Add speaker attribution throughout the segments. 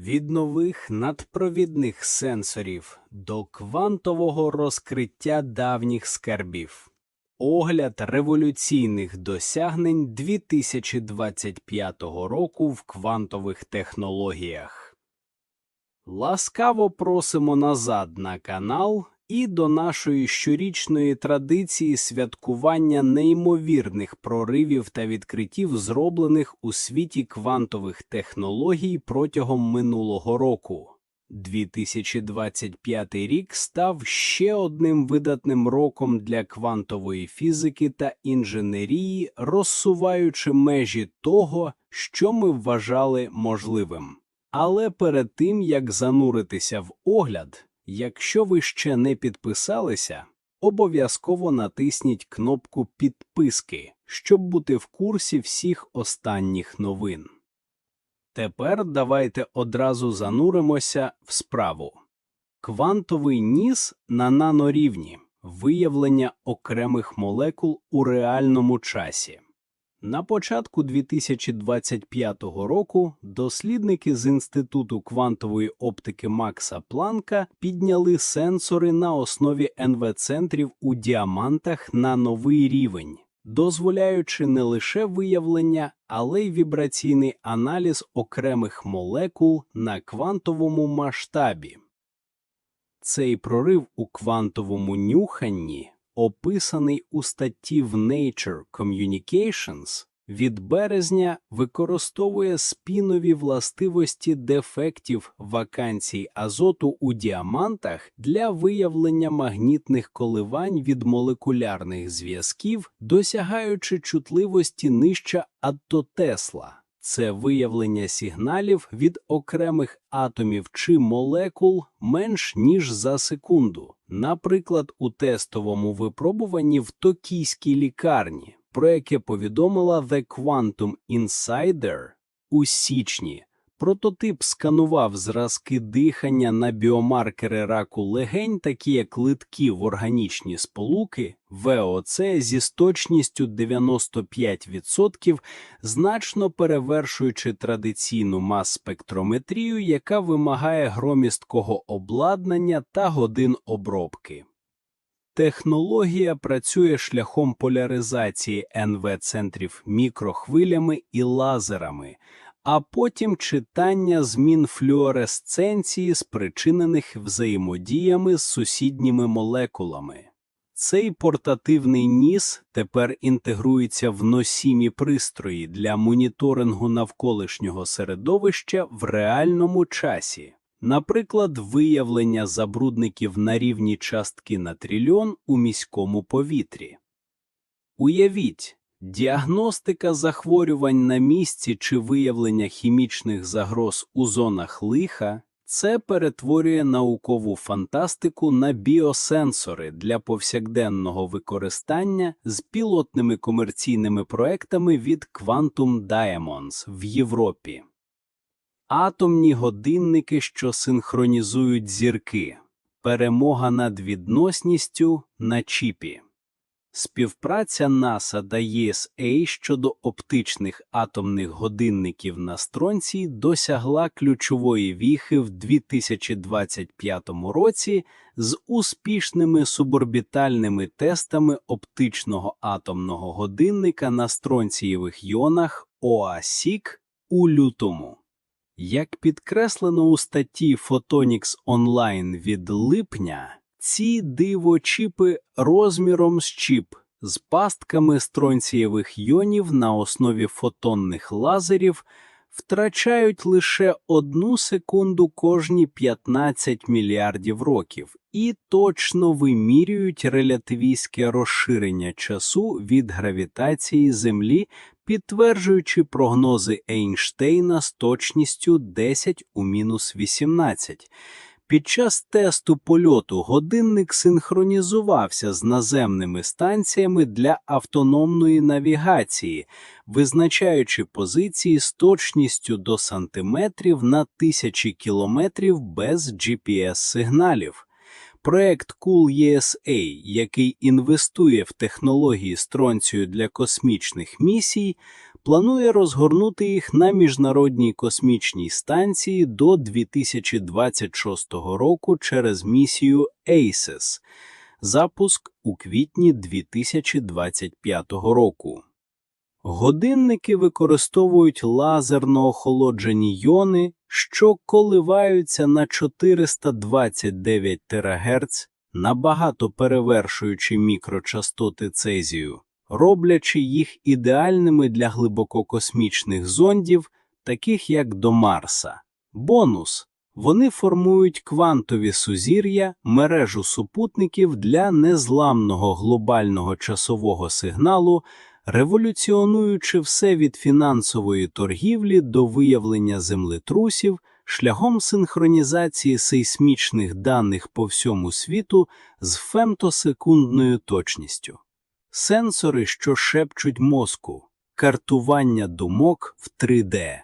Speaker 1: Від нових надпровідних сенсорів до квантового розкриття давніх скарбів. Огляд революційних досягнень 2025 року в квантових технологіях. Ласкаво просимо назад на канал і до нашої щорічної традиції святкування неймовірних проривів та відкриттів, зроблених у світі квантових технологій протягом минулого року. 2025 рік став ще одним видатним роком для квантової фізики та інженерії, розсуваючи межі того, що ми вважали можливим. Але перед тим як зануритися в огляд, якщо ви ще не підписалися, обов'язково натисніть кнопку підписки, щоб бути в курсі всіх останніх новин. Тепер давайте одразу зануримося в справу. Квантовий ніс на нанорівні виявлення окремих молекул у реальному часі. На початку 2025 року дослідники з Інституту квантової оптики Макса Планка підняли сенсори на основі НВ-центрів у діамантах на новий рівень, дозволяючи не лише виявлення, але й вібраційний аналіз окремих молекул на квантовому масштабі. Цей прорив у квантовому нюханні описаний у статті в Nature Communications, від березня використовує спінові властивості дефектів вакансій азоту у діамантах для виявлення магнітних коливань від молекулярних зв'язків, досягаючи чутливості нижче аттотесла. Це виявлення сигналів від окремих атомів чи молекул менш ніж за секунду, наприклад, у тестовому випробуванні в токійській лікарні, про яке повідомила The Quantum Insider у січні. Прототип сканував зразки дихання на біомаркери раку легень, такі як литки в органічні сполуки, ВОЦ зі з точністю 95%, значно перевершуючи традиційну мас-спектрометрію, яка вимагає громісткого обладнання та годин обробки. Технологія працює шляхом поляризації НВ-центрів мікрохвилями і лазерами, а потім читання змін флюоресценції, спричинених взаємодіями з сусідніми молекулами. Цей портативний ніс тепер інтегрується в носімі пристрої для моніторингу навколишнього середовища в реальному часі. Наприклад, виявлення забрудників на рівні частки на трильйон у міському повітрі. Уявіть, діагностика захворювань на місці чи виявлення хімічних загроз у зонах лиха це перетворює наукову фантастику на біосенсори для повсякденного використання з пілотними комерційними проектами від Quantum Diamonds в Європі. Атомні годинники, що синхронізують зірки. Перемога над відносністю на чіпі. Співпраця НАСА та ЄСА щодо оптичних атомних годинників на стронці досягла ключової віхи в 2025 році з успішними суборбітальними тестами оптичного атомного годинника на стронцієвих йонах ОАСІК у лютому. Як підкреслено у статті Photonics Online від липня, ці дивочіпи розміром з чіп з пастками стронцієвих йонів на основі фотонних лазерів втрачають лише одну секунду кожні 15 мільярдів років і точно вимірюють релятивістське розширення часу від гравітації Землі, підтверджуючи прогнози Ейнштейна з точністю 10 у мінус 18. Під час тесту польоту годинник синхронізувався з наземними станціями для автономної навігації, визначаючи позиції з точністю до сантиметрів на тисячі кілометрів без GPS-сигналів. Проект Cool ESA, який інвестує в технології стронцію для космічних місій, планує розгорнути їх на Міжнародній космічній станції до 2026 року через місію ACES. Запуск у квітні 2025 року. Годинники використовують лазерно охолоджені йони, що коливаються на 429 ТГц, набагато перевершуючи мікрочастоти цезію, роблячи їх ідеальними для глибококосмічних зондів, таких як до Марса. Бонус вони формують квантові сузір'я, мережу супутників для незламного глобального часового сигналу, революціонуючи все від фінансової торгівлі до виявлення землетрусів шляхом синхронізації сейсмічних даних по всьому світу з фемтосекундною точністю. Сенсори, що шепчуть мозку, картування думок в 3D.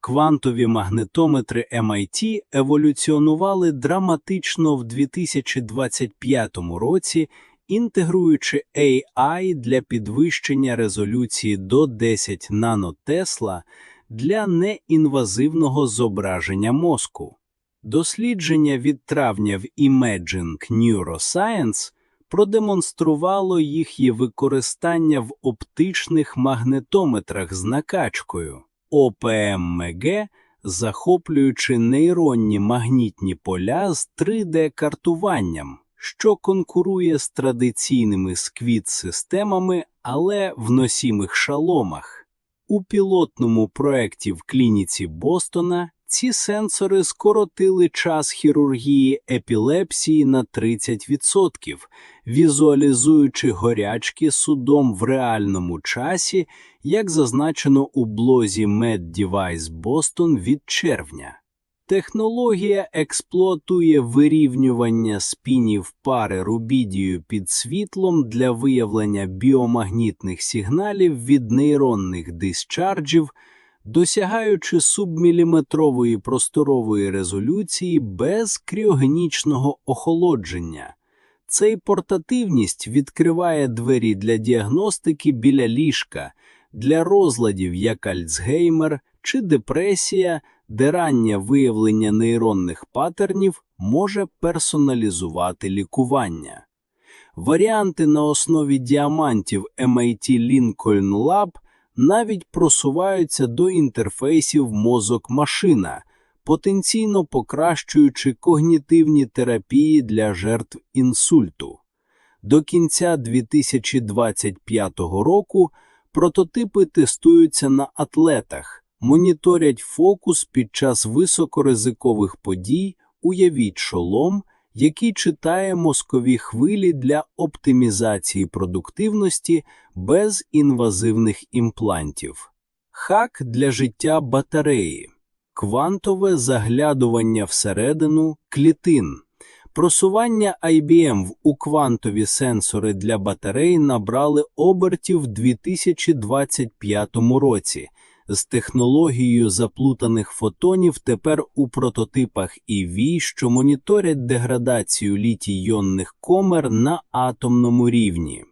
Speaker 1: Квантові магнетометри MIT еволюціонували драматично в 2025 році, інтегруючи AI для підвищення резолюції до 10 нанотесла для неінвазивного зображення мозку. Дослідження від травня в Imaging Neuroscience продемонструвало їхнє використання в оптичних магнетометрах з накачкою. ОПМГ, захоплюючи нейронні магнітні поля з 3D-картуванням, що конкурує з традиційними сквіт-системами, але в носімих шаломах. У пілотному проєкті в клініці Бостона ці сенсори скоротили час хірургії епілепсії на 30%, візуалізуючи горячки судом в реальному часі, як зазначено у блозі MedDevice Boston від червня. Технологія експлуатує вирівнювання спінів пари рубідію під світлом для виявлення біомагнітних сигналів від нейронних дисчарджів, досягаючи субміліметрової просторової резолюції без кріогенічного охолодження. Цей портативність відкриває двері для діагностики біля ліжка, для розладів як Альцгеймер чи депресія, де раннє виявлення нейронних патернів може персоналізувати лікування. Варіанти на основі діамантів MIT Lincoln Lab навіть просуваються до інтерфейсів мозок-машина, потенційно покращуючи когнітивні терапії для жертв інсульту. До кінця 2025 року прототипи тестуються на атлетах, моніторять фокус під час високоризикових подій, уявіть шолом, який читає мозкові хвилі для оптимізації продуктивності без інвазивних імплантів. Хак для життя батареї. Квантове заглядування всередину клітин. Просування IBM у квантові сенсори для батарей набрали обертів в 2025 році. З технологією заплутаних фотонів тепер у прототипах EV, що моніторять деградацію літій-йонних комер на атомному рівні.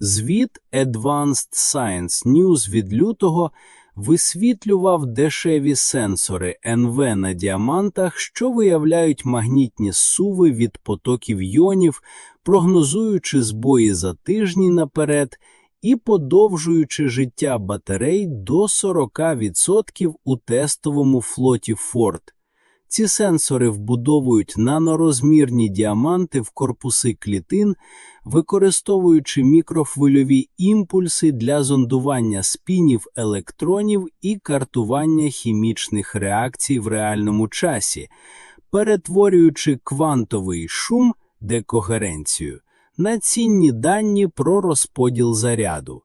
Speaker 1: Звіт Advanced Science News від лютого висвітлював дешеві сенсори НВ на діамантах, що виявляють магнітні суви від потоків йонів, прогнозуючи збої за тижні наперед і подовжуючи життя батарей до 40% у тестовому флоті Ford. Ці сенсори вбудовують нанорозмірні діаманти в корпуси клітин, використовуючи мікрохвильові імпульси для зондування спінів електронів і картування хімічних реакцій в реальному часі, перетворюючи квантовий шум декогеренцію на цінні дані про розподіл заряду.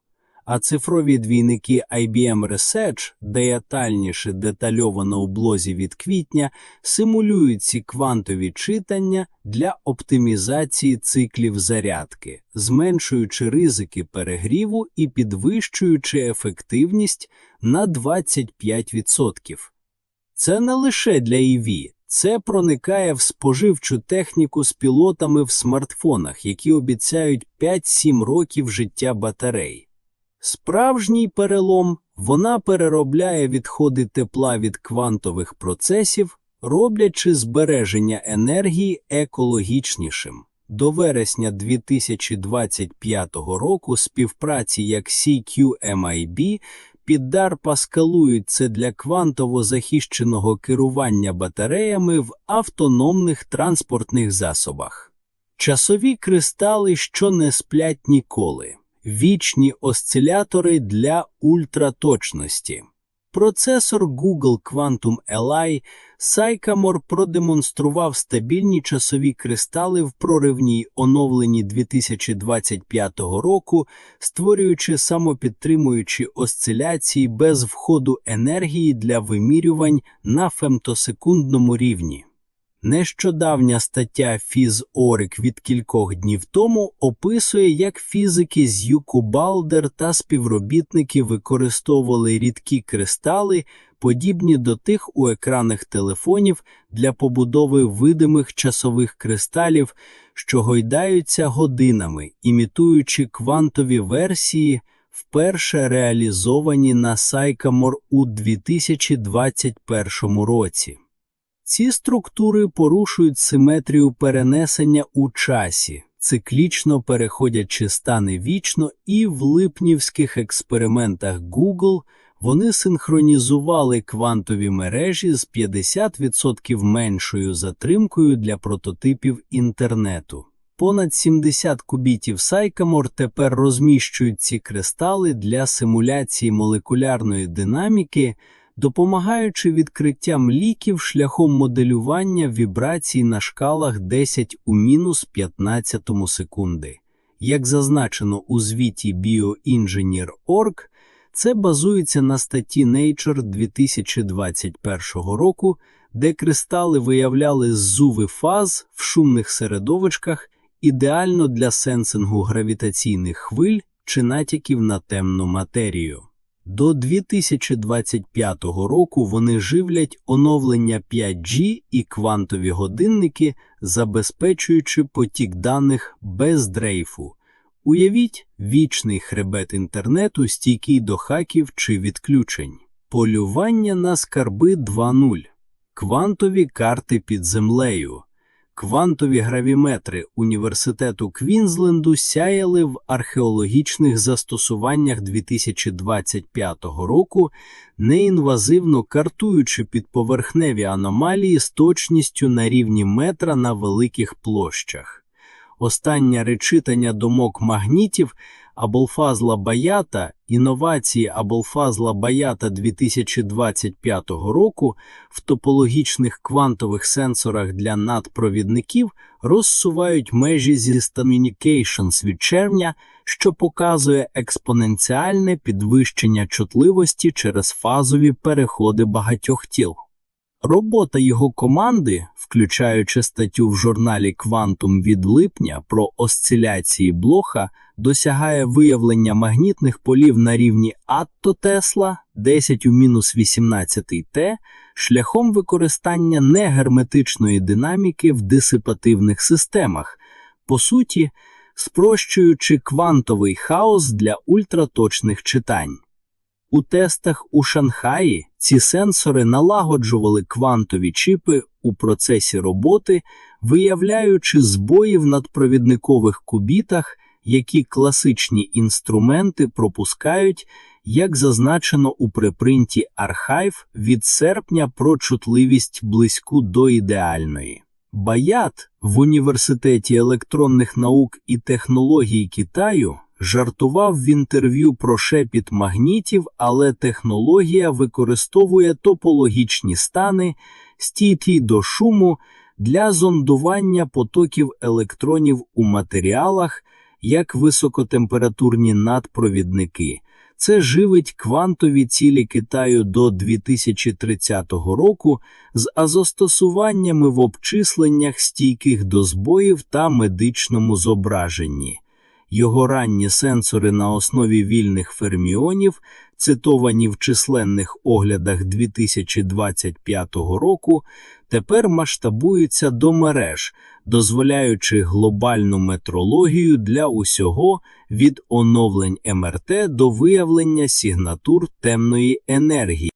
Speaker 1: А цифрові двійники IBM Research, детальніше детальовано у блозі від квітня, симулюють ці квантові читання для оптимізації циклів зарядки, зменшуючи ризики перегріву і підвищуючи ефективність на 25%. Це не лише для EV, це проникає в споживчу техніку з пілотами в смартфонах, які обіцяють 5-7 років життя батарей. Справжній перелом Вона переробляє відходи тепла від квантових процесів, роблячи збереження енергії екологічнішим. До вересня 2025 року співпраці як CQMIB під DARPA скалують це для квантово захищеного керування батареями в автономних транспортних засобах. Часові кристали, що не сплять ніколи. Вічні осцилятори для ультраточності. Процесор Google Quantum Li Sycamore продемонстрував стабільні часові кристали в проривній оновленні 2025 року, створюючи самопідтримуючі осциляції без входу енергії для вимірювань на фемтосекундному рівні. Нещодавня стаття Фіз.Орик від кількох днів тому описує, як фізики з Юку Балдер та співробітники використовували рідкі кристали, подібні до тих у екранах телефонів для побудови видимих часових кристалів, що гойдаються годинами, імітуючи квантові версії, вперше реалізовані на Sycamore у 2021 році. Ці структури порушують симетрію перенесення у часі, циклічно переходячи стани вічно, і в липнівських експериментах Google вони синхронізували квантові мережі з 50% меншою затримкою для прототипів інтернету. Понад 70 кубітів Sycamore тепер розміщують ці кристали для симуляції молекулярної динаміки, допомагаючи відкриттям ліків шляхом моделювання вібрацій на шкалах 10 у мінус 15 секунди. Як зазначено у звіті BioEngineer.org, це базується на статті Nature 2021 року, де кристали виявляли зуви фаз в шумних середовичках ідеально для сенсингу гравітаційних хвиль чи натяків на темну матерію. До 2025 року вони живлять оновлення 5G і квантові годинники, забезпечуючи потік даних без дрейфу. Уявіть вічний хребет інтернету, стійкий до хаків чи відключень, полювання на скарби 2.0, квантові карти під землею. Квантові гравіметри Університету Квінзленду сяяли в археологічних застосуваннях 2025 року, неінвазивно картуючи підповерхневі аномалії з точністю на рівні метра на великих площах. Останнє речитання думок магнітів Аболфазла Баята, інновації Аболфазла Баята 2025 року в топологічних квантових сенсорах для надпровідників розсувають межі зі Communications від червня, що показує експоненціальне підвищення чутливості через фазові переходи багатьох тіл. Робота його команди, включаючи статтю в журналі Квантум від липня про осциляції блоха, досягає виявлення магнітних полів на рівні атто Тесла 10 у мінус 18 Т шляхом використання негерметичної динаміки в дисипативних системах, по суті, спрощуючи квантовий хаос для ультраточних читань. У тестах у Шанхаї ці сенсори налагоджували квантові чіпи у процесі роботи, виявляючи збої в надпровідникових кубітах, які класичні інструменти пропускають, як зазначено у припринті архайв від серпня про чутливість близьку до ідеальної. Баят в Університеті електронних наук і технологій Китаю жартував в інтерв'ю про шепіт магнітів, але технологія використовує топологічні стани, стійкі до шуму для зондування потоків електронів у матеріалах як високотемпературні надпровідники. Це живить квантові цілі Китаю до 2030 року з азостосуваннями в обчисленнях стійких до збоїв та медичному зображенні. Його ранні сенсори на основі вільних ферміонів цитовані в численних оглядах 2025 року, тепер масштабуються до мереж, дозволяючи глобальну метрологію для усього від оновлень МРТ до виявлення сигнатур темної енергії.